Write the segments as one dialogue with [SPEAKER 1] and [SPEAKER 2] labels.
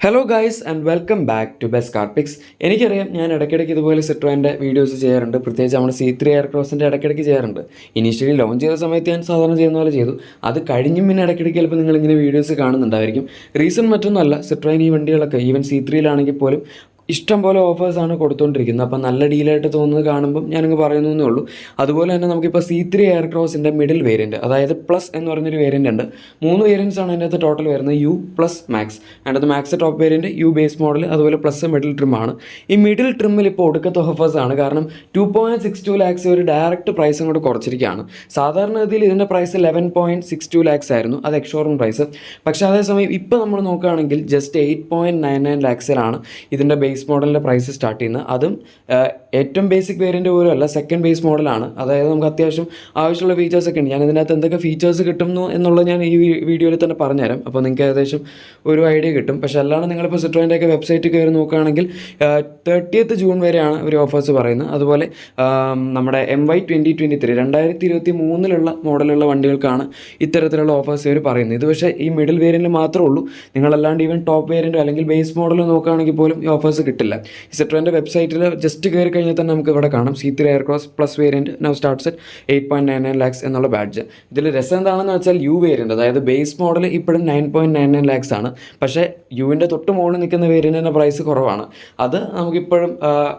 [SPEAKER 1] Hello guys and welcome back to best car picks എനിക്കറിയാം ഞാൻ ഇടയ്ക്കിടയ്ക്ക് ഇതുപോലെ സിട്രോന്റെ വീഡിയോസ് ചെയ്യാറുണ്ട്. പ്രത്യേകിച്ച് നമ്മുടെ സി ത്രീ എയർ ക്രോസിന്റെ ഇടയ്ക്കിടയ്ക്ക് ചെയ്യാറുണ്ട്. ഇനീഷ്യലി ലോഞ്ച് ചെയ്ത സമയത്ത് ഞാൻ സാധാരണ ചെയ്യുന്ന പോലെ ചെയ്തു. അത് കഴിഞ്ഞും പിന്നെ ഇടയ്ക്കിടയ്ക്ക് ചിലപ്പോൾ നിങ്ങളിങ്ങനെ വീഡിയോസ് കാണുന്നുണ്ടായിരിക്കും. റീസൺ മറ്റൊന്നുമല്ല സിട്രോയിൻ ഈ വണ്ടികളൊക്കെ ഈവൻ സി ത്രീയിലാണെങ്കിൽ പോലും ഇഷ്ടം പോലെ ഓഫേഴ്സാണ് കൊടുത്തുകൊണ്ടിരിക്കുന്നത് അപ്പം നല്ല ഡീലായിട്ട് തോന്നുന്നത് കാണുമ്പം ഞാനങ്ങ് പറയുന്നു എന്നേ ഉള്ളൂ. അതുപോലെ തന്നെ നമുക്കിപ്പോൾ സി ത്രീ എയർ ക്രോസിന്റെ മിഡിൽ വേരിയന്റ് അതായത് പ്ലസ് എന്ന് പറഞ്ഞൊരു വേരിയന്റ് ഉണ്ട്. മൂന്ന് വേരിയൻസ് ആണ് അതിന്റെ അകത്ത് ടോട്ടൽ വരുന്നത്. യു പ്ലസ് മാക്സ് അതിനകത്ത് max top variant U base model അതുപോലെ പ്ലസ് മിഡിൽ ട്രിമാണ് ഈ മിഡിൽ ട്രിമ്മിൽ ഇപ്പോൾ ഒടുക്കത്തെ ഓഫേഴ്സാണ് കാരണം two point six two lakhs ഒരു ഡയറക്റ്റ് പ്രൈസും കൂടെ കുറച്ചിരിക്കുകയാണ്. സാധാരണഗതിയിൽ ഇതിന്റെ price eleven point six two lakhs ആയിരുന്നു. അത് എക്സ്ഷോറും പ്രൈസ് പക്ഷേ അതേസമയം ഇപ്പോൾ നമ്മൾ നോക്കുകയാണെങ്കിൽ just eight point nine nine ലാക്സിലാണ് ഇതിന്റെ ബേസ് മോഡലിന്റെ പ്രൈസ് സ്റ്റാർട്ട് ചെയ്യുന്നത്. അതും ഏറ്റവും ബേസിക് വേരിയന്റ് പോലും അല്ല സെക്കൻഡ് ബേസ് മോഡലാണ് അതായത് നമുക്ക് അത്യാവശ്യം ആവശ്യമുള്ള ഫീച്ചേഴ്സ് ഒക്കെ ഉണ്ട്. ഞാൻ ഇതിനകത്ത് എന്തൊക്കെ ഫീച്ചേഴ്സ് കിട്ടുന്നു എന്നുള്ളത് ഞാൻ ഈ വീഡിയോയിൽ തന്നെ പറഞ്ഞുതരാം. അപ്പോൾ നിങ്ങൾക്ക് ഏകദേശം ഒരു ഐഡിയ കിട്ടും. പക്ഷേ അല്ലാണ്ട് നിങ്ങളിപ്പോൾ സിട്രോയിന്റെ ഒക്കെ വെബ്സൈറ്റ് കയറി നോക്കുകയാണെങ്കിൽ തേർട്ടിയത്ത് ജൂൺ വരെയാണ് ഒരു ഓഫേഴ്സ് പറയുന്നത്. അതുപോലെ നമ്മുടെ M Y twenty twenty three രണ്ടായിരത്തി ഇരുപത്തി മൂന്നിലുള്ള മോഡലുള്ള വണ്ടികൾക്കാണ് ഇത്തരത്തിലുള്ള ഓഫേഴ്സ് ഇവർ പറയുന്നത്. ഇത് പക്ഷേ ഈ മിഡിൽ വേരിയന്റിൽ മാത്രമേ ഉള്ളൂ. നിങ്ങളല്ലാണ്ട് ഈവൻ ടോപ്പ് വേരിയന്റോ അല്ലെങ്കിൽ ബേസ് മോഡൽ നോക്കുകയാണെങ്കിൽ പോലും ഈ ഓഫേഴ്സ് കിട്ടില്ല. ഇസെട്രോന്റെ വെബ്സൈറ്റിൽ ജസ്റ്റ് കയറി കഴിഞ്ഞാൽ തന്നെ നമുക്ക് ഇവിടെ കാണാം. C three Aircross plus variant now starts at eight point nine nine lakhs എന്നുള്ള ബാഡ്ജ് ഇതിൽ രസം എന്താണെന്ന് വെച്ചാൽ യു വേരിയന്റ് അതായത് ബേസ് മോഡൽ ഇപ്പോഴും nine point nine nine lakhs ആണ്. പക്ഷേ യുവിന്റെ തൊട്ട് മുകളിൽ നിൽക്കുന്ന വേരിയന്റിന്റെ പ്രൈസ് കുറവാണ്. അത് നമുക്കിപ്പോഴും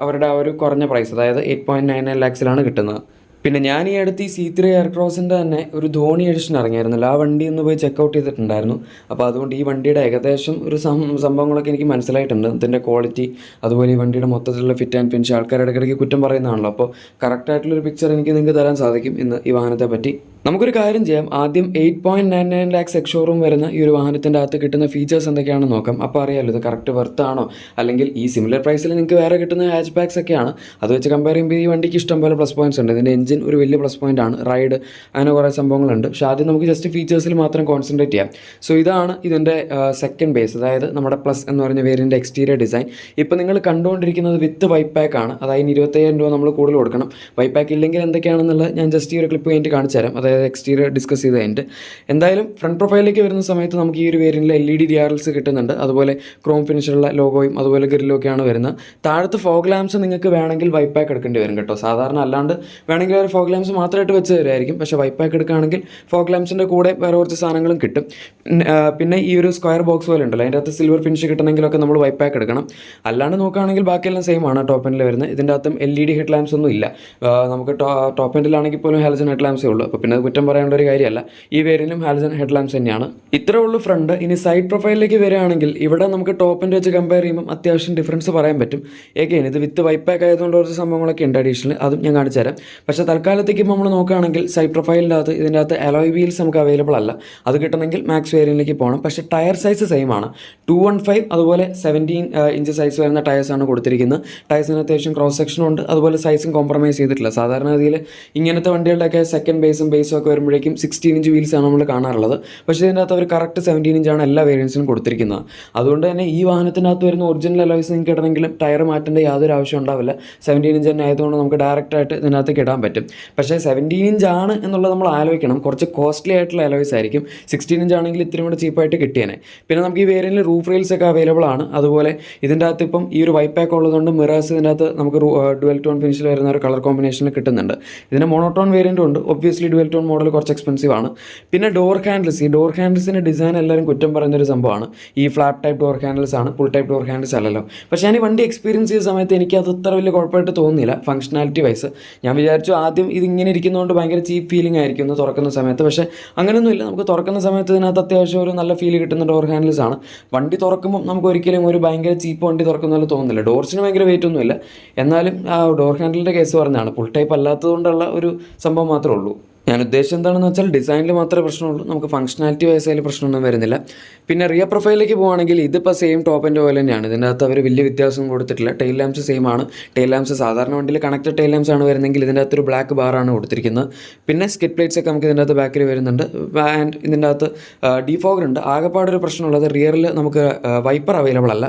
[SPEAKER 1] അവരുടെ ആ ഒരു കുറഞ്ഞ പ്രൈസ് അതായത് എയ്റ്റ് പോയിന്റ് നയൻ നയൻ ലാക്സിലാണ് കിട്ടുന്നത്. പിന്നെ ഞാൻ ഈ അടുത്ത് ഈ സി ത്രീ എയർക്രോസിന്റെ തന്നെ ഒരു ധോണി എഡിഷൻ ഇറങ്ങിയായിരുന്നല്ലോ ആ വണ്ടി ഒന്ന് പോയി ചെക്കൗട്ട് ചെയ്തിട്ടുണ്ടായിരുന്നു. അപ്പോൾ അതുകൊണ്ട് ഈ വണ്ടിയുടെ ഏകദേശം ഒരു സംഭവങ്ങളൊക്കെ എനിക്ക് മനസ്സിലായിട്ടുണ്ട്. ഇതിന്റെ ക്വാളിറ്റി അതുപോലെ ഈ വണ്ടിയുടെ മൊത്തത്തിലുള്ള ഫിറ്റ് ആൻഡ് ഫിനിഷ് ആൾക്കാർ ഇടയ്ക്കിടയ്ക്ക് കുറ്റം പറയുന്നതാണല്ലോ. അപ്പോൾ കറക്റ്റായിട്ടുള്ളൊരു പിക്ചർ എനിക്ക് നിങ്ങൾക്ക് തരാൻ സാധിക്കും ഇന്ന് ഈ വാഹനത്തെ പറ്റി. നമുക്കൊരു കാര്യം ചെയ്യാം. ആദ്യം eight point nine nine lakhs ex showroom വരുന്ന ഈ ഒരു വാഹനത്തിന്റെ അകത്ത് കിട്ടുന്ന ഫീച്ചേഴ്സ് എന്തൊക്കെയാണെന്ന് നോക്കാം. അപ്പോൾ അറിയാമല്ലോ ഇത് കറക്റ്റ് ആണോ? അല്ലെങ്കിൽ ഈ സിമിലർ പ്രൈസിൽ നിങ്ങൾക്ക് വേറെ കിട്ടുന്ന ഹാച്ച് ബാക്സ് ഒക്കെയാണ്. അത് വെച്ച് കമ്പയർ ചെയ്യുമ്പോൾ ഈ വണ്ടിക്ക് ഇഷ്ടം പോലെ പ്ലസ് പോയിന്റ്സ് ഉണ്ട്. ഇതിന്റെ എഞ്ചിൻ ഒരു വലിയ പ്ലസ് പോയിന്റ് ആണ്. റൈഡ് അങ്ങനെ കുറേ സംഭവങ്ങളുണ്ട്. പക്ഷേ ആദ്യം നമുക്ക് ജസ്റ്റ് ഫീച്ചേഴ്സിൽ മാത്രം കോൺസെൻട്രേറ്റ് ചെയ്യാം. സോ ഇതാണ് ഇതിന്റെ സെക്കൻഡ് ബേസ് അതായത് നമ്മുടെ പ്ലസ് എന്ന് പറഞ്ഞ വേരിയന്റെ എക്സ്റ്റീരിയർ ഡിസൈൻ ഇപ്പോൾ നിങ്ങൾ കണ്ടുകൊണ്ടിരിക്കുന്നത് വിത്ത് വൈപ്പ് പാക്ക് ആണ്. അതായത് ഇരുപത്തയ്യായിരം രൂപ നമ്മൾ കൂടുതൽ കൊടുക്കണം. വൈപ്പ് പാക്ക് ഇല്ലെങ്കിൽ എന്തൊക്കെയാണെന്നുള്ളത് ഞാൻ ജസ്റ്റ് ഈ ഒരു ക്ലിപ്പ് കഴിഞ്ഞിട്ട് കാണിച്ചു തരാം അതായത് എക്സ്റ്റീരിയർ ഡിസ്കസ് ചെയ്ത് കഴിഞ്ഞിട്ട്. എന്തായാലും ഫ്രണ്ട് പ്രൊഫൈലിലേക്ക് വരുന്ന സമയത്ത് നമുക്ക് ഈ ഒരു വേരിയന്റിൽ എൽ ഇ ഡി ഡി കിട്ടുന്നുണ്ട്. അതുപോലെ ക്രോം ഫിനിഷുള്ള ലോഗോയും അതുപോലെ ഗ്രില്ലൊക്കെയാണ് വരുന്നത്. താഴത്ത് ഫോഗ് ലാംസ് നിങ്ങൾക്ക് വേണമെങ്കിൽ വൈപ്പ് പാക്ക് എടുക്കേണ്ടി വരും കേട്ടോ. സാധാരണ അല്ലാണ്ട് വേണമെങ്കിൽ ഒരു ഫോഗ് ലാംസ് മാത്രമായിട്ട് വെച്ച് തരുമായിരിക്കും. പക്ഷേ വൈപ്പ് പാക്ക് എടുക്കുകയാണെങ്കിൽ ഫോഗ് ലാംസിന്റെ കൂടെ വേറെ കുറച്ച് സാധനങ്ങളും കിട്ടും. പിന്നെ, ഈ ഒരു സ്ക്വയർ ബോക്സ് പോലെ ഉണ്ടല്ലോ. അതിന്റെ അകത്ത് സിൽവർ ഫിനിഷ് കിട്ടണമെങ്കിലൊക്കെ നമ്മൾ വൈപ്പ് പാക്ക് എടുക്കണം. അല്ലാണ്ട് നോക്കുകയാണെങ്കിൽ ബാക്കിയെല്ലാം സെയിം ആണ് ടോപ്പ് എൻഡിൽ വരുന്നത്. ഇതിന്റെ അകത്തും L E D head lamps ഒന്നും ഇല്ല. നമുക്ക് ടോപ്പ് എൻഡിലാണെങ്കിൽ പോലും ഹാലജൻ ഹെഡ് ലാംസേ ഉള്ളൂ. അപ്പോൾ പിന്നെ അത് കുറ്റം പറയേണ്ട ഒരു കാര്യമല്ല. ഈ വേരിയന്റും ഹാലജൻ ഹെഡ് ലാംസ് തന്നെയാണ്. ഇത്രേ ഉള്ളൂ ഫ്രണ്ട് ഇനി സൈഡ് പ്രൊഫൈലിലേക്ക് വരികയാണെങ്കിൽ ഇവിടെ നമുക്ക് ടോപ്പിന്റെ വെച്ച് കമ്പയർ ചെയ്യുമ്പോൾ അത്യാവശ്യം ഡിഫറൻസ് പറയാൻ പറ്റും. ഏകെയിൻ ഇത് വിത്ത് വൈപ്പ് പാക്ക് ആയതുകൊണ്ട് കുറച്ച് സംഭവങ്ങളൊക്കെ ഉണ്ട് അഡീഷണൽ അതും ഞാൻ കാണിച്ചു തരാം. പക്ഷേ തൽക്കാലത്തേക്ക് നമ്മൾ നോക്കുകയാണെങ്കിൽ സൈഡ് പ്രൊഫൈലിന്റെ അകത്ത് ഇതിന്റെ അകത്ത് അലോയ് വീൽസ് നമുക്ക് അവൈലബിൾ അല്ല. അത് കിട്ടണമെങ്കിൽ മാക്സ് വേരിയനിലേക്ക് പോകണം. പക്ഷേ ടയർ സൈസ് സെയിം ആണ്. ടു വൺ ഫൈവ് അതുപോലെ സെവന്റീൻ ഇഞ്ച് സൈസ് വരുന്ന ടയേഴ്സാണ് കൊടുത്തിരിക്കുന്നത്. ടയേഴ്സിന് അത്യാവശ്യം ക്രോസ് സെക്ഷനും ഉണ്ട്. അതുപോലെ സൈസും കോംപ്രമൈസ് ചെയ്തിട്ടില്ല. സാധാരണഗതിയിൽ ഇങ്ങനത്തെ വണ്ടികളുടെയൊക്കെ സെക്കൻഡ് ബേസും ബേസും ഒക്കെ വരുമ്പോഴേക്കും സിക്സ്റ്റീൻ ഇഞ്ച് വീൽസ് ആണ് നമ്മൾ കാണാറുള്ളത്. പക്ഷേ ഇതിന്റെ അകത്ത് അവർ കറക്റ്റ് സെവന്റീൻ ഇഞ്ചാണ് എല്ലാ വേരിയൻസിനും കൊടുത്തിരിക്കുന്നത്. അതുകൊണ്ട് തന്നെ ഈ വാഹനത്തിന്റെ അകത്ത് വരുന്ന ഒറിജിനൽ അലോയ്സ് നിങ്ങൾക്ക് ഇടണമെങ്കിലും ടയർ മാറ്റേണ്ട യാതൊരു ആവശ്യം ഉണ്ടാവില്ല. സെവന്റീൻ ഇഞ്ച് തന്നെ ആയതുകൊണ്ട് നമുക്ക് ഡയറക്റ്റായിട്ട് ഇതിനകത്തേക്ക് ഇടാൻ പറ്റും. പക്ഷേ സെവന്റീൻ ഇഞ്ച് ആണ് എന്നുള്ളത് നമ്മൾ ആലോചിക്കണം. കുറച്ച് കോസ്റ്റ്ലി ആയിട്ടുള്ള അലോയ്സ് ആയിരിക്കും. സിക്സ്റ്റീൻ ഇഞ്ച് ആണെങ്കിൽ ഇത്തിരി കൂടെ ചീപ്പായിട്ട് കിട്ടിയേനെ. പിന്നെ നമുക്ക് ഈ വേരിയന്റിൽ റൂഫ് റെയിൽസ് ഒക്കെ അവൈലബിൾ ആണ്. അതുപോലെ ഇതിന്റെ അകത്ത് ഇപ്പം ഈ ഒരു വൈപ്പ് ഉള്ളതുകൊണ്ട് മിറേഴ്സ് ഇതിന്റെ അകത്ത് നമുക്ക് ഡുവൽ ടോൺ ഫിനിഷിൽ വരുന്ന ഒരു കളർ കോമ്പിനേഷനിൽ കിട്ടുന്നുണ്ട്. ഇതിന് മോണോട്ടോൺ വേരിയന്റും ഉണ്ട്. ഒബ്വിയസ്ലി ഡുവൽ ടോൺ മോഡൽ കുറച്ച് എക്സ്പെൻസീവ് ആണ്. പിന്നെ ഡോർ ഹാൻഡിൽസ് ഈ ഡോർ ഹാൻഡിൽസിന്റെ ഡിസൈൻ എല്ലാവരും കുറ്റം പറയുന്നൊരു സംഭവമാണ്. ഈ ഫ്ലാറ്റ് ടൈപ്പ് ഡോർ ഹാൻഡിൽസ് ആണ് ഫുൾ ടൈപ്പ് ഡോർ ഹാൻഡിൽസ് അല്ലല്ലോ. പക്ഷേ ഞാൻ ഈ വണ്ടി എക്സ്പീരിയൻസ് ചെയ്ത സമയത്ത് എനിക്ക് അത് അത്ര വലിയ കുഴപ്പമായിട്ട് തോന്നിയില്ല ഫംഗ്ഷനാലിറ്റി വൈസ് ഞാൻ വിചാരിച്ചു ആദ്യം ഇത് ഇങ്ങനെ ഇരിക്കുന്നതുകൊണ്ട് ഭയങ്കര ചീപ്പ് ഫീലിംഗ് ആയിരിക്കും എന്ന് തുറക്കുന്ന സമയത്ത്. പക്ഷേ അങ്ങനെയൊന്നുമില്ല നമുക്ക് തുറക്കുന്ന സമയത്ത് ഇതിനകത്ത് അത്യാവശ്യം ഒരു നല്ല ഫീൽ കിട്ടുന്ന ഡോർ ഹാൻഡിൽസ് ആണ്. വണ്ടി തുറക്കുമ്പോൾ നമുക്ക് ഒരിക്കലും ഒരു ഭയങ്കര ചീപ്പ് വണ്ടി തുറക്കുന്ന പോലെ തോന്നുന്നില്ല. ഡോർസിന് ഭയങ്കര വെയിറ്റ് ഒന്നുമില്ല. എന്നാലും ആ ഡോർ ഹാൻഡിലിന്റെ കേസ് പറഞ്ഞാണ് ഫുൾ ടൈപ്പ് അല്ലാത്തതുകൊണ്ടുള്ള ഒരു സംഭവം മാത്രമേ ഉള്ളൂ. ഞാൻ ഉദ്ദേശിച്ചത് എന്താണെന്ന് വെച്ചാൽ ഡിസൈനിൽ മാത്രമേ പ്രശ്നമുള്ളൂ. നമുക്ക് ഫംഗ്ഷനാലിറ്റി വൈസ് അതിൽ പ്രശ്നമൊന്നും വരുന്നില്ല. പിന്നെ റിയർ പ്രൊഫൈലിലേക്ക് പോകുകയാണെങ്കിൽ ഇതിപ്പോൾ സെയിം ടോപ്പിന്റെ പോലെ തന്നെയാണ്. ഇതിന്റെ അകത്ത് അവർ വലിയ വ്യത്യാസം കൊടുത്തിട്ടില്ല. ടെയിൽ ലാംസ് സെയിം ആണ്. ടെയിൽ ലാംസ് സാധാരണ വണ്ടിയിൽ കണക്റ്റഡ് ടെയിൽ ലാംസ് ആണ് വരുന്നതെങ്കിൽ ഇതിന്റെ അകത്തൊരു ബ്ലാക്ക് ബാറാണ് കൊടുത്തിരിക്കുന്നത്. പിന്നെ സ്കിറ്റ് പ്ലേറ്റ്സ് ഒക്കെ നമുക്ക് ഇതിന്റെ അകത്ത് ബാക്കിൽ വരുന്നുണ്ട്. ആൻഡ് ഇതിന്റെ അകത്ത് ഡിഫോഗർ ഉണ്ട്. ആകെപ്പാടൊരു പ്രശ്നമുള്ളത് റിയറിൽ നമുക്ക് വൈപ്പർ അവൈലബിൾ അല്ല.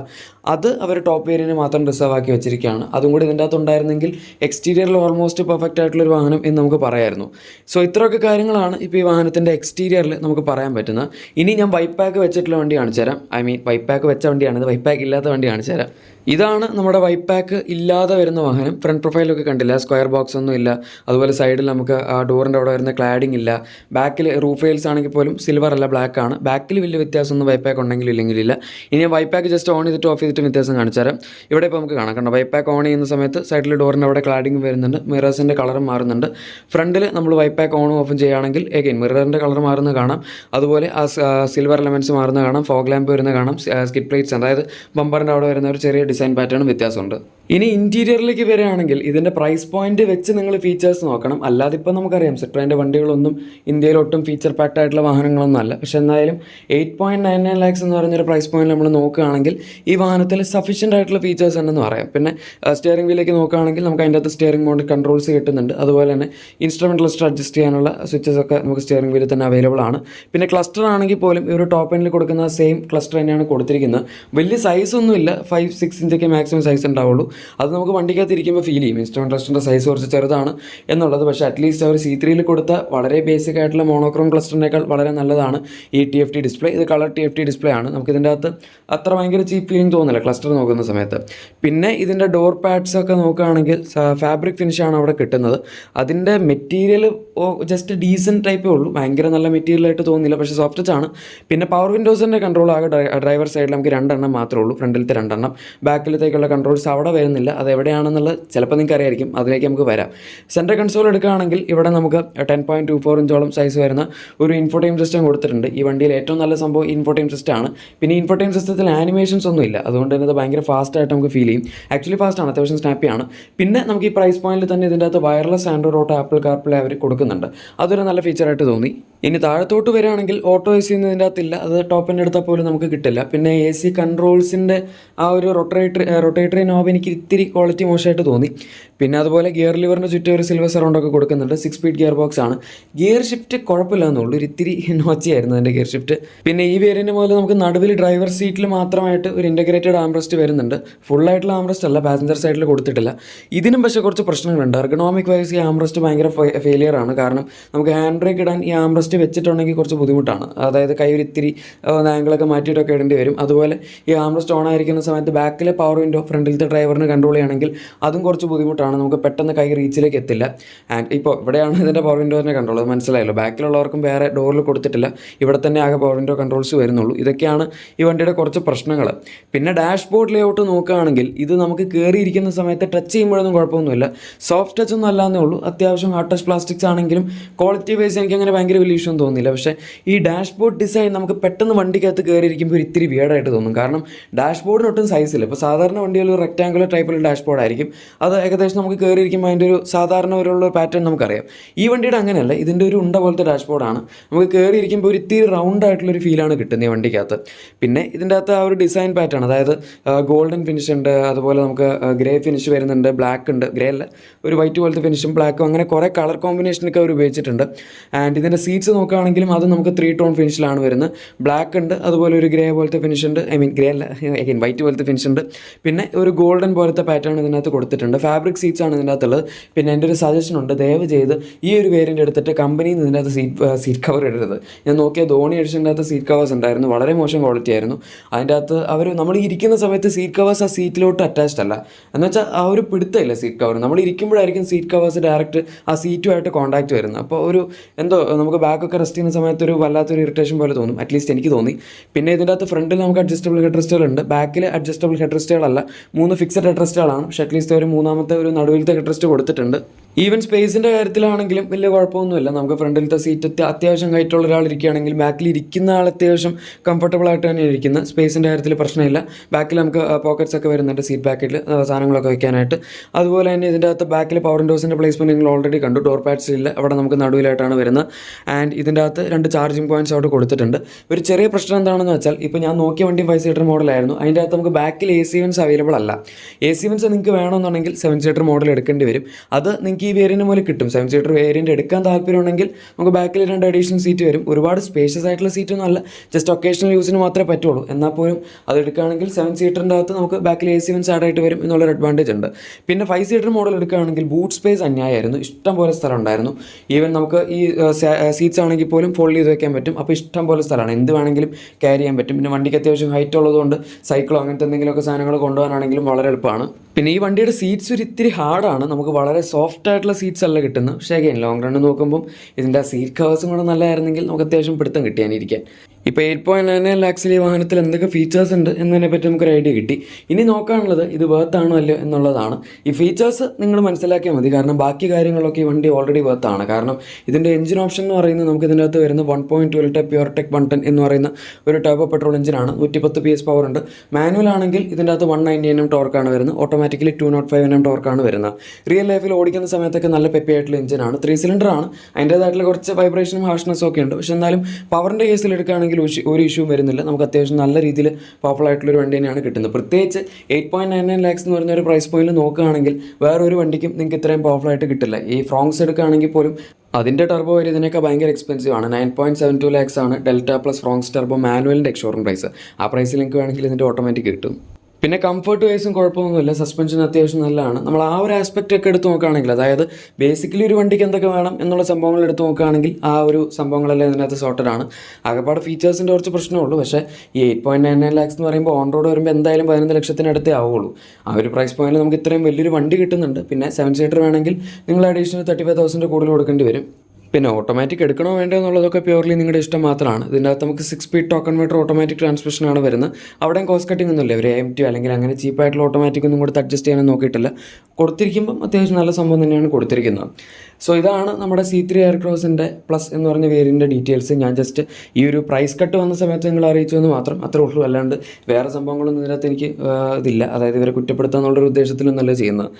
[SPEAKER 1] അത് അവർ ടോപ്പ് വേരിയന് മാത്രം റിസർവ് ആക്കി വെച്ചിരിക്കുകയാണ്. അതും കൂടി ഇതിന്റെ അകത്ത് ഉണ്ടായിരുന്നെങ്കിൽ എക്സ്റ്റീരിയറിൽ ഓൾമോസ്റ്റ് പെർഫെക്റ്റ് ആയിട്ടുള്ളൊരു വാഹനം എന്ന് നമുക്ക് പറയായിരുന്നു. സോ ഇത്രയൊക്കെ കാര്യങ്ങളാണ് ഇപ്പോൾ ഈ വാഹനത്തിന്റെ എക്സ്റ്റീരിയറിൽ നമുക്ക് പറയാൻ പറ്റുന്നത്. ഇനി ഞാൻ വൈപ്പ് പാക്ക് വെച്ചിട്ടുള്ള വണ്ടി കാണിച്ചു തരാം ഐ മീൻ വൈപ്പ് പാക്ക് വെച്ച വണ്ടിയാണ് ഇത് വൈപ്പ് ഇല്ലാത്ത വണ്ടി കാണിച്ചു തരാം ഇതാണ് നമ്മുടെ വൈപ്പ് പാക്ക് ഇല്ലാതെ വരുന്ന വാഹനം. ഫ്രണ്ട് പ്രൊഫൈലൊക്കെ കണ്ടില്ല. സ്ക്വയർ ബോക്സ് ഒന്നും ഇല്ല. അതുപോലെ സൈഡിൽ നമുക്ക് ആ ഡോറിന്റെ അവിടെ വരുന്ന ക്ലാഡിംഗ് ഇല്ല. ബാക്കിൽ റൂഫ് റെയിൽസ് ആണെങ്കിൽ പോലും സിൽവർ അല്ല ബ്ലാക്ക് ആണ്. ബാക്കിൽ വലിയ വ്യത്യാസമൊന്നും വൈപ്പ് പാക്ക് ഉണ്ടെങ്കിലും ഇല്ലെങ്കിലും ഇല്ല. ഇനി വൈപ്പ് പാക്ക് ജസ്റ്റ് ഓൺ ചെയ്തിട്ട് ഓഫ് ചെയ്തിട്ട് വ്യത്യാസം കാണിച്ചു ഇവിടെ ഇപ്പോൾ നമുക്ക് കാണാം കണ്ടോ. വൈപ്പ് പാക്ക് ഓൺ ചെയ്യുന്ന സമയത്ത് സൈഡിൽ ഡോറിന്റെ അവിടെ ക്ലാഡിംഗ് വരുന്നുണ്ട്. മിറേഴ്സിന്റെ കളറും മാറുന്നുണ്ട്. ഫ്രണ്ടിൽ നമ്മൾ വൈപ്പ് പാക്ക് ഓണും ഓഫും ചെയ്യുകയാണെങ്കിൽ എഗൈൻ മിററിന്റെ കളർ മാറുന്നത് കാണാം. അതുപോലെ ആ സിൽവർ എലമെന്റ്സ് മാറുന്നത് കാണാം. ഫോഗ് ലാമ്പ് വരുന്നത് കാണാം. സ്കിറ്റ് പ്ലേറ്റ്സ് അതായത് ബമ്പറിന്റെ അവിടെ വരുന്ന ഒരു ചെറിയ ഡിസൈൻ പാറ്റേണും വ്യത്യാസമുണ്ട്. ഇനി ഇന്റീരിയറിലേക്ക് വരികയാണെങ്കിൽ ഇതിന്റെ പ്രൈസ് പോയിന്റ് വെച്ച് നിങ്ങൾ ഫീച്ചേഴ്സ് നോക്കണം. അല്ലാതെ ഇപ്പോൾ നമുക്കറിയാം സിട്രോയിന്റെ വണ്ടികളൊന്നും ഇന്ത്യയിൽ ഒട്ടും ഫീച്ചർ പാക്ഡ് ആയിട്ടുള്ള വാഹനങ്ങളൊന്നും അല്ല. പക്ഷേ എന്തായാലും eight point nine nine lakhs എന്ന് പറയുന്നൊരു പ്രൈസ് പോയിന്റ് നമ്മൾ നോക്കുകയാണെങ്കിൽ ഈ വാഹനത്തിൽ സഫീഷ്യന്റ് ആയിട്ടുള്ള ഫീച്ചേഴ്സ് ഉണ്ടെന്ന് പറയാം. പിന്നെ സ്റ്റിയറിംഗ് വീലേക്ക് നോക്കുകയാണെങ്കിൽ നമുക്ക് അതിന്റെ അകത്ത് സ്റ്റിയറിംഗ് മോഡ് കൺട്രോൾസ് കിട്ടുന്നുണ്ട്. അതുപോലെ തന്നെ ഇൻസ്ട്രുമെന്റ് ലിസ്റ്റ് അഡ്ജസ്റ്റ് ചെയ്യാനുള്ള സ്വിച്ചസ് ഒക്കെ നമുക്ക് സ്റ്റിയറിംഗ് വീലിൽ തന്നെ അവൈലബിൾ ആണ്. പിന്നെ ക്ലസ്റ്റർ ആണെങ്കിൽ പോലും ഇവർ ടോപ്പ് എൻഡിൽ കൊടുക്കുന്ന സെയിം ക്ലസ്റ്റർ തന്നെയാണ് കൊടുത്തിരിക്കുന്നത്. വലിയ സൈസ് ഒന്നുമില്ല. ഫൈവ് സിക്സ് ഇഞ്ചൊക്കെ മാക്സിമം സൈസ് ഉണ്ടാവുള്ളൂ. അത് നമുക്ക് വണ്ടിക്കകത്ത് ഇരിക്കുമ്പോൾ ഫീൽ ചെയ്യും. ഇൻസ്റ്റോൺ ക്ലസ്റ്ററിന്റെ സൈസ് കുറച്ച് ചെറുതാണ് എന്നുള്ളത്. പക്ഷേ അറ്റ്ലീസ്റ്റ് അവർ സി ത്രീയിൽ കൊടുത്ത വളരെ ബേസിക് ആയിട്ടുള്ള മോണോക്രോം ക്ലസ്റ്ററിനേക്കാൾ വളരെ നല്ലതാണ് ഈ ടി എഫ് ടി ഡിസ്പ്ലേ ഇത് colour T F T display ആണ്. നമുക്ക് ഇതിന്റെ അകത്ത് അത്ര ഭയങ്കര ചീപ്പ് ഫീലിംഗ് തോന്നില്ല ക്ലസ്റ്റർ നോക്കുന്ന സമയത്ത്. പിന്നെ ഇതിന്റെ ഡോർ പാഡ്സ് ഒക്കെ നോക്കുകയാണെങ്കിൽ ഫാബ്രിക് ഫിനിഷാണ് അവിടെ കിട്ടുന്നത്. അതിന്റെ മെറ്റീരിയൽ ജസ്റ്റ് ഡീസന്റ് ടൈപ്പേ ഉള്ളൂ. ഭയങ്കര നല്ല മെറ്റീരിയൽ ആയിട്ട് തോന്നില്ല പക്ഷേ സോഫ്റ്റ് ടച്ച് ആണ്. പിന്നെ പവർ വിൻഡോസിന്റെ കൺട്രോൾ ആകെ ഡ്രൈവർ സൈഡിൽ നമുക്ക് രണ്ടെണ്ണം മാത്രമേ ഉള്ളൂ. ഫ്രണ്ടിലത്തെ രണ്ടെണ്ണം. ബാക്കിലത്തേക്കുള്ള കൺട്രോൾസ് അവിടെ വരുന്നില്ല. അത് എവിടെയാണെന്നുള്ളത് ചിലപ്പോൾ നിങ്ങൾക്ക് അറിയായിരിക്കും അതിലേക്ക് നമുക്ക് വരാം. സെന്റർ കൺസോൾ എടുക്കുകയാണെങ്കിൽ ഇവിടെ നമുക്ക് ടെൻ പോയിന്റ് ടു ഫോർ ഇഞ്ചോളം സൈസ് വരുന്ന ഒരു ഇൻഫോടൈം സിസ്റ്റം കൊടുത്തിട്ടുണ്ട്. ഈ വണ്ടിയിൽ ഏറ്റവും നല്ല സംഭവം ഇൻഫോടൈം സിസ്റ്റം ആണ്. പിന്നെ ഇൻഫോടൈം സിസ്റ്റത്തിൽ ആനിമേഷൻസ് ഒന്നും ഇല്ല. അതുകൊണ്ട് തന്നെ ഇത് ഭയങ്കര ഫാസ്റ്റായിട്ട് നമുക്ക് ഫീൽ ചെയ്യും. ആക്ച്വലി ഫാസ്റ്റ് ആണ്. അത്യാവശ്യം സ്നാപ്പിയാണ് പിന്നെ നമുക്ക് ഈ പ്രൈസ് പോയിന്റിൽ തന്നെ ഇതിന്റെ അകത്ത് wireless Android Auto Apple CarPlay അവർ കൊടുക്കുന്നുണ്ട്. അതൊരു നല്ല ഫീച്ചറായിട്ട് തോന്നി. ഇനി താഴത്തോട്ട് വരികയാണെങ്കിൽ ഓട്ടോ എ സി ഒന്നും ഇതിന്റെ അകത്തില്ല. അത് ടോപ്പിന്റെ എടുത്താൽ പോലും നമുക്ക് കിട്ടില്ല. പിന്നെ എ സി കൺട്രോൾസിന്റെ ആ ഒരു റൊട്ടേറ്ററി റൊട്ടേറ്ററി നോബ് എനിക്ക് ഇത്തിരി ക്വാളിറ്റി മോശമായിട്ട് തോന്നി. പിന്നെ അതുപോലെ ഗിയർ ലിവറിന് ചുറ്റും ഒരു സിൽവർ സറൗണ്ടൊക്കെ കൊടുക്കുന്നുണ്ട്. സിക്സ് സ്പീഡ് ഗിയർ ബോക്സ് ആണ്. ഗിയർ ഷിഫ്റ്റ് കുഴപ്പമില്ല എന്നുള്ളൂ ഒരു ഇത്തിരി നോച്ചിയായിരുന്നു അതിന്റെ ഗിയർ ഷിഫ്റ്റ് പിന്നെ ഈ വേരിയന്റ് മുതൽ നമുക്ക് നടുവിൽ ഡ്രൈവർ സീറ്റിൽ മാത്രമായിട്ട് ഒരു ഇന്റഗ്രേറ്റഡ് ആംബ്രസ്റ്റ് വരുന്നുണ്ട്. ഫുള്ളായിട്ടുള്ള ആംബ്രസ്റ്റ് അല്ല. പാസഞ്ചർ സൈഡിൽ കൊടുത്തിട്ടില്ല. ഇതിനും പക്ഷേ കുറച്ച് പ്രശ്നങ്ങളുണ്ട്. എർഗണോമിക് വൈസ് ഈ ആംബ്രസ്റ്റ് ഭയങ്കര ഫെയിലിയർ ആണ്. കാരണം നമുക്ക് ഹാൻഡ് ബ്രേക്ക് ഇടാൻ ഈ ആംബ്രസ്റ്റ് വെച്ചിട്ടുണ്ടെങ്കിൽ കുറച്ച് ബുദ്ധിമുട്ടാണ്. അതായത് കൈ ഒരു ഇത്തിരി ആംഗിളൊക്കെ മാറ്റിയിട്ടൊക്കെ ഇടേണ്ടി വരും. അതുപോലെ ഈ ആംബ്രസ്റ്റ് ഓൺ ആയിരിക്കുന്ന സമയത്ത് ബാക്കിലെ പവർ വിൻഡോ ഫ്രണ്ടിലത്തെ ഡ്രൈവറിന് കൺട്രോൾ ചെയ്യണമെങ്കിൽ അതും കുറച്ച് ബുദ്ധിമുട്ടാണ്. നമുക്ക് പെട്ടെന്ന് കൈ റീച്ചിലേക്ക് എത്തില്ല. ആൻഡ് ഇപ്പോൾ ഇവിടെയാണ് ഇതിന്റെ പവർ വിൻഡോസിനെ കൺട്രോൾ അത് മനസ്സിലായല്ലോ? ബാക്കിലുള്ളവർക്കും വേറെ ഡോറിൽ കൊടുത്തിട്ടില്ല. ഇവിടെ തന്നെ ആകെ പവർ വിൻഡോ കൺട്രോൾസ് വരുന്നുള്ളൂ. ഇതൊക്കെയാണ് ഈ വണ്ടിയുടെ കുറച്ച് പ്രശ്നങ്ങൾ പിന്നെ ഡാഷ് ബോർഡ് ലേഔട്ട് നോക്കുകയാണെങ്കിൽ ഇത് നമുക്ക് കയറിയിരിക്കുന്ന സമയത്ത് ടച്ച് ചെയ്യുമ്പോഴൊന്നും കുഴപ്പമൊന്നുമില്ല. സോഫ്റ്റ് ടച്ച് ഒന്നും അല്ലാന്നേ ഉള്ളൂ. അത്യാവശ്യം ഹാർഡ് ടച്ച് പ്ലാസ്റ്റിക്സ് ആണെങ്കിലും ക്വാളിറ്റി വൈസ് എനിക്ക് അങ്ങനെ ഭയങ്കര വലിയ ഇഷ്യൂ ഒന്നും തോന്നിയില്ല. പക്ഷേ ഈ ഡാഷ്ബോർഡ് ഡിസൈൻ നമുക്ക് പെട്ടെന്ന് വണ്ടിക്കകത്ത് കയറിയിരിക്കുമ്പോൾ ഒരു ഇത്തിരി വിയർഡായിട്ട് തോന്നും. കാരണം ഡാഷ്ബോർഡിന് ഒട്ടും സൈസില്ല ഇപ്പോൾ സാധാരണ വണ്ടികൾ റെക്റ്റാങ്കുലർ ടൈപ്പിലുള്ള ഡാഷ്ബോർഡ് ആയിരിക്കും. അത് ഏകദേശം നമുക്ക് കയറിയിരിക്കുമ്പോൾ അതിന്റെ ഒരു സാധാരണ ഒരു പാറ്റേൺ നമുക്കറിയാം. ഈ വണ്ടിയുടെ അങ്ങനെയല്ല. ഇതിന്റെ ഒരു ഉണ്ട പോലത്തെ ഡാഷ്ബോർഡാണ് നമുക്ക് കയറിയിരിക്കുമ്പോൾ ഒരു ഇത്തിരി റൗണ്ട് ആയിട്ടുള്ളൊരു ഫീലാണ് കിട്ടുന്നത് ഈ വണ്ടിക്കകത്ത്. പിന്നെ ഇതിന്റെ അകത്ത് ആ ഒരു ഡിസൈൻ പാറ്റേൺ അതായത് ഗോൾഡൻ ഫിനിഷ് ഉണ്ട്. അതുപോലെ നമുക്ക് ഗ്രേ ഫിനിഷ് വരുന്നുണ്ട്. ബ്ലാക്ക് ഉണ്ട്. ഗ്രേ അല്ല. ഒരു വൈറ്റ് പോലത്തെ ഫിനിഷും ബ്ലാക്കും അങ്ങനെ കുറേ കളർ കോമ്പിനേഷനൊക്കെ അവർ ഉപയോഗിച്ചിട്ടുണ്ട്. ആൻഡ് ഇതിന്റെ സീറ്റ്സ് നോക്കുകയാണെങ്കിലും അത് നമുക്ക് ത്രീ ടോൺ ഫിനിഷിലാണ് വരുന്നത്. ബ്ലാക്ക് ഉണ്ട് അതുപോലെ ഒരു ഗ്രേ പോലത്തെ ഫിനിഷ് ഉണ്ട്. ഐ മീൻ ഗ്രേ അല്ല അഗൈൻ വൈറ്റ് പോലത്തെ ഫിനിഷ് ഉണ്ട്. പിന്നെ ഒരു ഗോൾഡൻ പോലത്തെ പാറ്റേൺ ഇതിനകത്ത് കൊടുത്തിട്ടുണ്ട്. ഫാബ്രിക് സീറ്റ്സ് ആണ് ഇതിനകത്ത് ഉള്ളത് പിന്നെ എന്റെ ഒരു സജഷൻ ഉണ്ട് ദയവ് ചെയ്ത് ഈ ഒരു വേരിയന്റ് എടുത്തിട്ട് കമ്പനിയിൽ നിന്ന് ഇതിനകത്ത് സീറ്റ് സീറ്റ് കവർ ഇടരുത്. ഞാൻ നോക്കിയ ധോണി എഡിഷന്റെ സീറ്റ് കവേഴ്സ് ഉണ്ടായിരുന്നു. വളരെ മോശം ക്വാളിറ്റി ആയിരുന്നു. അതിന്റെ അകത്ത് അവർ നമ്മൾ ഇരിക്കുന്ന സമയത്ത് സീറ്റ് കവേഴ്സ് ആ സീറ്റിലോട്ട് അറ്റാച്ച്ഡ് അല്ല. എന്ന് വെച്ചാൽ ആ ഒരു പിടുത്തമില്ല സീറ്റ് കവർ നമ്മൾ ഇരിക്കുമ്പോഴായിരിക്കും സീറ്റ് കവേഴ്സ് ഡയറക്റ്റ് ആ സീറ്റുമായിട്ട് കോൺടാക്റ്റ് വരുന്നത്. അപ്പോൾ ഒരു എന്തോ നമുക്ക് ബാക്കൊക്കെ റെസ്റ്റ് ചെയ്യുന്ന സമയത്ത് ഒരു വല്ലാത്തൊരു ഇറിറ്റേഷൻ പോലെ തോന്നും. അറ്റ്ലീസ്റ്റ് എനിക്ക് തോന്നി. പിന്നെ ഇതിന്റെ അകത്ത് ഫ്രണ്ടിൽ നമുക്ക് അഡ്ജസ്റ്റബിൾ ഹെഡ് റെസ്റ്റുകൾ ഉണ്ട് ബാക്കിൽ അഡ്ജസ്റ്റബിൾ ഹെഡ് റെസ്റ്റുകളല്ല മൂന്ന് ഫിക്സഡ് ഹെഡ് റെസ്റ്റുകളാണ് പക്ഷേ അറ്റ്ലീസ്റ്റ് ഒരു മൂന്നാമത്തെ ഒരു നടുവിലത്തെ ഹെഡ് റെസ്റ്റ് കൊടുത്തിട്ടുണ്ട്. ഈവൻ സ്പേസിന്റെ കാര്യത്തിലാണെങ്കിലും വലിയ കുഴപ്പമൊന്നുമില്ല. നമുക്ക് ഫ്രണ്ടിലത്തെ സീറ്റ് അത്യാവശ്യം കയറ്റുള്ള ഒരാൾ ഇരിക്കുകയാണെങ്കിൽ ബാക്കിൽ ഇരിക്കുന്ന ആൾ അത്യാവശ്യം കംഫർട്ടബിൾ ആയിട്ട് തന്നെ ഇരിക്കുന്നത്. സ്പേസിന്റെ കാര്യത്തിൽ പ്രശ്നമില്ല. ബാക്കിൽ നമുക്ക് പോക്കറ്റ്സ് ഒക്കെ വരുന്നുണ്ട് സീറ്റ് ബാക്കിൽ സാധനങ്ങളൊക്കെ വെക്കാനായിട്ട്. അതുപോലെ തന്നെ ഇതിന്റെ അകത്ത് ബാക്കിൽ പവർ വിൻഡോസിന്റെ പ്ലേസ്മെന്റ് നിങ്ങൾ ഓൾറെഡി കണ്ടു. ഡോർ പാഡ്സ് ഇല്ല. അവിടെ നമുക്ക് നടുവിലായിട്ടാണ് വരുന്നത്. ആൻഡ് ആൻഡ് ഇതിന്റെ അകത്ത് രണ്ട് ചാർജിങ് പോയിന്റ്സ് അവിടെ കൊടുത്തിട്ടുണ്ട്. ഒരു ചെറിയ പ്രശ്നം എന്താണെന്ന് വെച്ചാൽ ഇപ്പോൾ ഞാൻ നോക്കിയ വണ്ടി ഫൈവ് സീറ്റർ മോഡലായിരുന്നു അതിന്റെ അകത്ത് നമുക്ക് ബാക്കിൽ എ സി വൺസ് അവൈലബിൾ അല്ല. എ സി വൺസ് നിങ്ങൾക്ക് വേണമെന്നുണ്ടെങ്കിൽ സെവൻ സീറ്റർ മോഡൽ എടുക്കേണ്ടി വരും. അത് നിങ്ങൾക്ക് ഈ വേരിയന്റ് പോലെ കിട്ടും. സെവൻ സീറ്റർ വേരിയന്റ് എടുക്കാൻ താല്പര്യമുണ്ടെങ്കിൽ നമുക്ക് ബാക്കിൽ രണ്ട് അഡീഷണൽ സീറ്റ് വരും. ഒരുപാട് സ്പേഷ്യസ് ആയിട്ടുള്ള സീറ്റൊന്നും അല്ല. ജസ്റ്റ് ഒക്കേഷണൽ യൂസിന് മാത്രമേ പറ്റുള്ളൂ. എന്നാൽ പോലും അത് എടുക്കുകയാണെങ്കിൽ സെവൻ സീറ്ററിന്റെ അകത്ത് നമുക്ക് ബാക്കിൽ എ സി വൺസ് ആഡ് ആയിട്ട് വരും എന്നുള്ളൊരു അഡ്വാന്റേജ് ഉണ്ട്. പിന്നെ ഫൈവ് സീറ്റർ മോഡൽ എടുക്കുകയാണെങ്കിൽ ബൂട്ട് സ്പേസ് അന്യായമായിരുന്നു. ഇഷ്ടം പോലെ സ്ഥലം ഉണ്ടായിരുന്നു. ഈവൻ നമുക്ക് ഈ സീറ്റ്സ് ആണെങ്കിൽ പോലും ഫോൾഡ് ചെയ്ത് വെക്കാൻ പറ്റും. അപ്പോൾ ഇഷ്ടം പോലെ സ്ഥലമാണ്. എന്ത് വേണമെങ്കിലും ക്യാരി ചെയ്യാൻ പറ്റും. പിന്നെ വണ്ടിക്ക് അത്യാവശ്യം ഹൈറ്റ് ഉള്ളതുകൊണ്ട് സൈക്കിളോ അങ്ങനത്തെ എന്തെങ്കിലുമൊക്കെ സാധനങ്ങൾ കൊണ്ടുപോകാനാണെങ്കിലും വളരെ എളുപ്പമാണ്. പിന്നെ ഈ വണ്ടിയുടെ സീറ്റ്സ് ഒരു ഇത്തിരി ഹാർഡാണ് നമുക്ക് വളരെ സോഫ്റ്റ് ആയിട്ടുള്ള സീറ്റ്സ് അല്ല കിട്ടുന്നത്. പക്ഷേ ലോങ് റണ്ണ് നോക്കുമ്പോൾ ഇതിന്റെ ആ സീറ്റ് കവേഴ്സും കൂടെ നല്ലതായിരുന്നെങ്കിൽ നമുക്ക് അത്യാവശ്യം പിടുത്തം കിട്ടിയാനിരിക്കാൻ ഇപ്പോൾ എയ്റ്റ് പോയിന്റ് നയൻ ലാക്സിൽ ഈ വാഹനത്തിൽ എന്തൊക്കെ ഫീച്ചേഴ്സ് ഉണ്ട് എന്നതിനെ പറ്റി നമുക്കൊരു ഐഡിയ കിട്ടി. ഇനി നോക്കാനുള്ളത് ഇത് വേർത്താണോ അല്ലയോ എന്നുള്ളതാണ്. ഈ ഫീച്ചേഴ്സ് നിങ്ങൾ മനസ്സിലാക്കിയാൽ മതി. കാരണം ബാക്കി കാര്യങ്ങളൊക്കെ ഈ വണ്ടി ഓൾറെഡി വേർത്താണ് കാരണം ഇതിന്റെ എഞ്ചിൻ ഓപ്ഷൻ എന്ന് പറയുന്നത് നമുക്ക് ഇതിന്റെ അകത്ത് വരുന്ന വൺ പോയിന്റ് ട്വൽവ് ടെ പ്യുവർ ടെക് വൺ ടെൻ എന്ന് പറയുന്ന ഒരു ടർബോ പെട്രോൾ എഞ്ചിനാണ് നൂറ്റി പത്ത് പി എസ് പവർ ഉണ്ട്. മാനുവൽ ആണെങ്കിൽ ഇതിന്റെ അകത്ത് വൺ നയന്റി എൻ എം ടോർക്കാണ് വരുന്നത്. Automatically two naught five N M ടോർക്കാണ് വരുന്നത്. റിയൽ ലൈഫിൽ ഓടിക്കുന്ന സമയത്തൊക്കെ നല്ല പെപ്പി ആയിട്ടുള്ള എഞ്ചിനാണ് ത്രീ സിലിണ്ടർ ആണ്. അതിന്റേതായിട്ടുള്ള കുറച്ച് വൈബ്രേഷനും ഹാർഷ്നെസ്സും ഒക്കെ ഉണ്ട്. പക്ഷേ എന്നാലും പവറിന്റെ കേസിൽ എടുക്കുകയാണെങ്കിൽ ഇഷ്യൂ- ഒരു ഇഷ്യൂ വരുന്നില്ല. നമുക്ക് അത്യാവശ്യം നല്ല രീതിയിൽ പോപ്പുലർ ആയിട്ടുള്ള ഒരു വണ്ടി തന്നെയാണ് കിട്ടുന്നത്. പ്രത്യേകിച്ച് eight point nine nine lakhs എന്ന് പറഞ്ഞ ഒരു പ്രൈസ് പോയിന്റ് നോക്കുകയാണെങ്കിൽ വേറൊരു വണ്ടിക്കും നിങ്ങൾക്ക് ഇത്രയും പവർഫുൾ ആയിട്ട് കിട്ടില്ല. ഈ ഫ്രോങ്സ് എടുക്കുകയാണെങ്കിൽ പോലും അതിന്റെ ടർബോ വരെ ഇതിനൊക്കെ ഭയങ്കര എക്സ്പെൻസീവ് ആണ്. Nine point seven two lakhs ആണ് ഡെൽറ്റ പ്ലസ് ഫ്രോങ്സ് ടർബോ മാനുവലിന്റെ എക്സ്ഷോറും പ്രൈസ് ആ പ്രൈസിൽ നിങ്ങൾക്ക് വേണമെങ്കിൽ ഇതിന്റെ ഓട്ടോമാറ്റിക് കിട്ടും. പിന്നെ കംഫർട്ട് വൈസും കുഴപ്പമൊന്നുമില്ല. സസ്പെൻഷൻ അത്യാവശ്യം നല്ലതാണ്. നമ്മൾ ആ ഒരു ആസ്പെക്റ്റ് ഒക്കെ എടുത്ത് നോക്കുകയാണെങ്കിൽ അതായത് ബേസിക്കലി ഒരു വണ്ടിക്ക് എന്തൊക്കെ വേണം എന്നുള്ള സംഭവങ്ങൾ എടുത്ത് നോക്കുകയാണെങ്കിൽ ആ ഒരു സംഭവങ്ങളെല്ലാം ഇതിനകത്ത് സോർട്ടഡ് ആണ്. ആകെപ്പാട് ഫീച്ചേഴ്സിന്റെ കുറച്ച് പ്രശ്നമേ ഉള്ളൂ. പക്ഷേ ഈ eight point nine nine lakhs എന്ന് പറയുമ്പോൾ ഓൺ റോഡ് വരുമ്പോൾ എന്തായാലും പതിനൊന്ന് ലക്ഷത്തിനടുത്തേ ആവുള്ളൂ ആ ഒരു പ്രൈസ് പോയിന്റിൽ നമുക്ക് ഇത്രയും വലിയൊരു വണ്ടി കിട്ടുന്നുണ്ട്. പിന്നെ സെവൻ സീറ്റർ വേണമെങ്കിൽ നിങ്ങൾ അഡീഷണൽ തേർട്ടി ഫൈവ് തൗസൻഡ് കൂടുതൽ കൊടുക്കേണ്ടി വരും. പിന്നെ ഓട്ടോമാറ്റിക് എടുക്കണോ വേണ്ടോ എന്നുള്ളതൊക്കെ പ്യുവർലി നിങ്ങളുടെ ഇഷ്ടം മാത്രമാണ്. ഇതിന്റെ അകത്ത് നമുക്ക് സിക്സ് സ്പീഡ് ടോക്കൺ മീറ്റർ ഓട്ടോമാറ്റിക് ട്രാൻസ്മിഷനാണ് വരുന്നത്. അവിടെയും കോസ്റ്റ് കട്ടിംഗ് ഒന്നുമില്ല. ഒരു എം ടി അല്ലെങ്കിൽ അങ്ങനെ ചീപ്പായിട്ടുള്ള ഓട്ടോമാറ്റിക് ഒന്നും കൊടുത്ത് അഡ്ജസ്റ്റ് ചെയ്യാനും നോക്കിയിട്ടില്ല. കൊടുത്തിരിക്കുമ്പം അത്യാവശ്യം നല്ല സംഭവം തന്നെയാണ് കൊടുത്തിരിക്കുന്നത്. സോ ഇതാണ് നമ്മുടെ സി ത്രീ എയർ ക്രോസിന്റെ പ്ലസ് എന്ന് പറഞ്ഞ വേരിന്റെ ഡീറ്റെയിൽസ് ഞാൻ ജസ്റ്റ് ഈ ഒരു പ്രൈസ് കട്ട് വന്ന സമയത്ത് നിങ്ങൾ അറിയിച്ചു എന്ന് മാത്രം അത്രേ ഉള്ളൂ. അല്ലാണ്ട് വേറെ സംഭവങ്ങളൊന്നും ഇതിനകത്ത് എനിക്ക് ഇതില്ല. അതായത് ഇവരെ കുറ്റപ്പെടുത്തുക എന്നുള്ളൊരു ഉദ്ദേശത്തിലൊന്നല്ല ചെയ്യുന്നത്.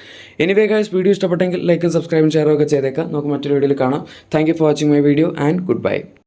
[SPEAKER 1] എനിവേ ഗൈസ് വീഡിയോ ഇഷ്ടപ്പെട്ടെങ്കിൽ ലൈക്കും സബ്സ്ക്രൈബും ഷെയറും ഒക്കെ ചെയ്തേക്കാം. നമുക്ക് മറ്റൊരു വീഡിയോയിൽ കാണാം. Thank you for watching my video and goodbye.